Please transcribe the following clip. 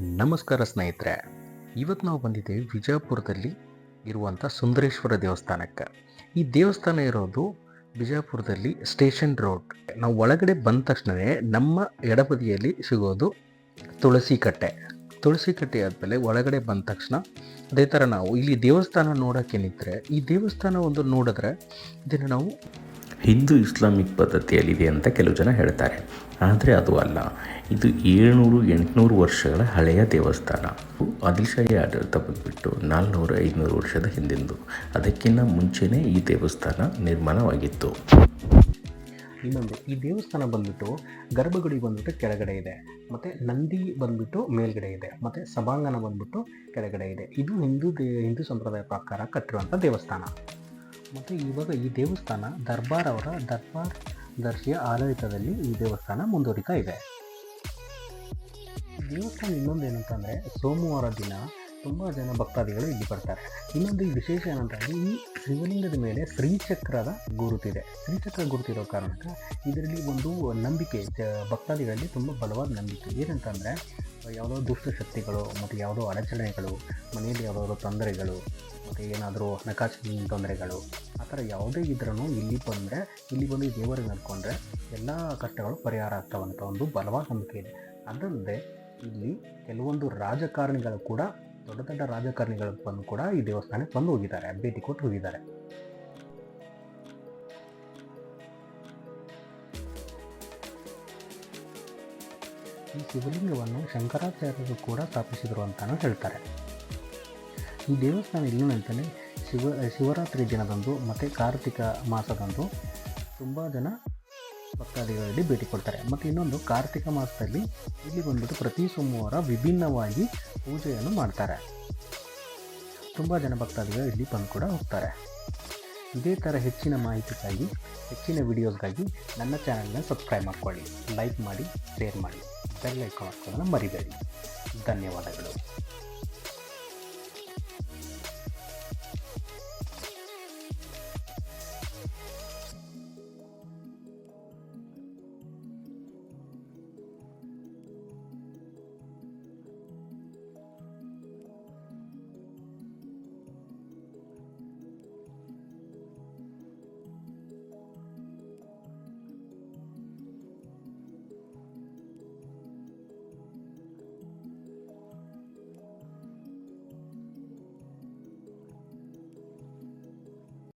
ನಮಸ್ಕಾರ ಸ್ನೇಹಿತರೆ. ಇವತ್ತು ನಾವು ಬಂದಿದ್ದೇವೆ ವಿಜಯಪುರದಲ್ಲಿ ಇರುವಂಥ ಸುಂದರೇಶ್ವರ ದೇವಸ್ಥಾನಕ್ಕೆ. ಈ ದೇವಸ್ಥಾನ ಇರೋದು ಬಿಜಾಪುರದಲ್ಲಿ ಸ್ಟೇಷನ್ ರೋಡ್. ನಾವು ಒಳಗಡೆ ಬಂದ ತಕ್ಷಣವೇ ನಮ್ಮ ಎಡಬದಿಯಲ್ಲಿ ಸಿಗೋದು ತುಳಸಿ ಕಟ್ಟೆ ತುಳಸಿ ಕಟ್ಟೆ ಆದಮೇಲೆ ಒಳಗಡೆ ಬಂದ ತಕ್ಷಣ ಅದೇ ಥರ ನಾವು ಇಲ್ಲಿ ದೇವಸ್ಥಾನ ನೋಡೋಕ್ಕೆ ನಿಂತರೆ ಈ ದೇವಸ್ಥಾನ ಒಂದು ನೋಡಿದ್ರೆ ಇದನ್ನು ನಾವು ಹಿಂದೂ ಇಸ್ಲಾಮಿಕ್ ಪದ್ಧತಿಯಲ್ಲಿದೆ ಅಂತ ಕೆಲವು ಜನ ಹೇಳ್ತಾರೆ. ಆದರೆ ಅದು ಅಲ್ಲ. ಇದು ಏಳ್ನೂರು, ಎಂಟುನೂರು ವರ್ಷಗಳ ಹಳೆಯ ದೇವಸ್ಥಾನ. ಆದಿಲ್ಶಾಹಿ ಆಡಳಿತ ಬಂದುಬಿಟ್ಟು ನಾಲ್ನೂರು, ಐದುನೂರು ವರ್ಷದ ಹಿಂದಿಂದು. ಅದಕ್ಕಿಂತ ಮುಂಚೆನೇ ಈ ದೇವಸ್ಥಾನ ನಿರ್ಮಾಣವಾಗಿತ್ತು. ಇನ್ನೊಂದು, ಈ ದೇವಸ್ಥಾನ ಬಂದ್ಬಿಟ್ಟು ಗರ್ಭಗುಡಿ ಬಂದ್ಬಿಟ್ಟು ಕೆಳಗಡೆ ಇದೆ. ಮತ್ತು ನಂದಿ ಬಂದ್ಬಿಟ್ಟು ಮೇಲ್ಗಡೆ ಇದೆ. ಮತ್ತು ಸಭಾಂಗಣ ಬಂದ್ಬಿಟ್ಟು ಕೆಳಗಡೆ ಇದೆ. ಇದು ಹಿಂದೂ ದೇ, ಹಿಂದೂ ಸಂಪ್ರದಾಯ ಪ್ರಕಾರ ಕಟ್ಟಿರುವಂಥ ದೇವಸ್ಥಾನ. ಮತ್ತು ಇವಾಗ ಈ ದೇವಸ್ಥಾನ ದರ್ಬಾರ್ ಅವರ ದರ್ಬಾರ್ ದರ್ಶಿಯ ಆಡಳಿತದಲ್ಲಿ ಈ ದೇವಸ್ಥಾನ ಮುಂದುವರಿತಾ ಇದೆ. ದೇವಸ್ಥಾನ ಇನ್ನೊಂದು ಏನಂತಂದರೆ ಸೋಮವಾರ ದಿನ ತುಂಬ ಜನ ಭಕ್ತಾದಿಗಳು ಇಲ್ಲಿ ಬರ್ತಾರೆ. ಇನ್ನೊಂದು ವಿಶೇಷ ಏನಂತಂದರೆ ಈ ಶಿವಲಿಂಗದ ಮೇಲೆ ಶ್ರೀಚಕ್ರದ ಗುರುತಿದೆ. ಶ್ರೀಚಕ್ರ ಗುರುತಿರೋ ಕಾರಣಕ್ಕೆ ಇದರಲ್ಲಿ ಒಂದು ನಂಬಿಕೆ ಭಕ್ತಾದಿಗಳಲ್ಲಿ ತುಂಬ ಬಲವಾದ ನಂಬಿಕೆ. ಏನಂತಂದರೆ ಯಾವುದೋ ದುಷ್ಟಶಕ್ತಿಗಳು ಮತ್ತು ಯಾವುದೋ ಅಡಚಣೆಗಳು, ಮನೆಯಲ್ಲಿ ಯಾವುದಾದ್ರು ತೊಂದರೆಗಳು, ಮತ್ತು ಏನಾದರೂ ಹಣಕಾಸಿನ ತೊಂದರೆಗಳು, ಆ ಥರ ಯಾವುದೇ ಇದ್ರೂ ಇಲ್ಲಿ ಬಂದರೆ, ಇಲ್ಲಿ ಬಂದು ದೇವರಿಗೆ ನಡ್ಕೊಂಡ್ರೆ ಎಲ್ಲ ಕಷ್ಟಗಳು ಪರಿಹಾರ ಆಗ್ತಾವಂತ ಒಂದು ಬಲವಾದ ನಂಬಿಕೆ ಇದೆ. ಅದಲ್ಲದೆ ಇಲ್ಲಿ ಕೆಲವೊಂದು ರಾಜಕಾರಣಿಗಳು ಕೂಡ, ದೊಡ್ಡ ದೊಡ್ಡ ರಾಜಕಾರಣಿಗಳು ಬಂದು ಕೂಡ ಈ ದೇವಸ್ಥಾನಕ್ಕೆ ಬಂದು ಹೋಗಿದ್ದಾರೆ, ಭೇಟಿ ಕೊಟ್ಟು ಹೋಗಿದ್ದಾರೆ. ಈ ಶಿವಲಿಂಗವನ್ನು ಶಂಕರಾಚಾರ್ಯರು ಕೂಡ ಸ್ಥಾಪಿಸಿದರು ಅಂತಾನು ಹೇಳ್ತಾರೆ. ಈ ದೇವಸ್ಥಾನ ಇಲ್ಲಿನಂತಲೇ ಶಿವ, ಶಿವರಾತ್ರಿ ದಿನದಂದು ಮತ್ತು ಕಾರ್ತಿಕ ಮಾಸದಂದು ತುಂಬ ಜನ ಭಕ್ತಾದಿಗಳಲ್ಲಿ ಭೇಟಿ ಕೊಡ್ತಾರೆ. ಮತ್ತು ಇನ್ನೊಂದು, ಕಾರ್ತಿಕ ಮಾಸದಲ್ಲಿ ಇಲ್ಲಿ ಬಂದ್ಬಿಟ್ಟು ಪ್ರತಿ ಸೋಮವಾರ ವಿಭಿನ್ನವಾಗಿ ಪೂಜೆಯನ್ನು ಮಾಡ್ತಾರೆ. ತುಂಬ ಜನ ಭಕ್ತಾದಿಗಳು ಇಲ್ಲಿ ಬಂದು ಕೂಡ ಹೋಗ್ತಾರೆ. ಇದೇ ಥರ ಹೆಚ್ಚಿನ ಮಾಹಿತಿಗಾಗಿ, ಹೆಚ್ಚಿನ ವಿಡಿಯೋಸ್ಗಾಗಿ ನನ್ನ ಚಾನಲ್ನ ಸಬ್ಸ್ಕ್ರೈಬ್ ಮಾಡ್ಕೊಳ್ಳಿ. ಲೈಕ್ ಮಾಡಿ ಶೇರ್ ಮಾಡಿ. ಬೆಲ್ ಐಕಾನ್ ಮರಿಬೇಡಿ. ಧನ್ಯವಾದಗಳು.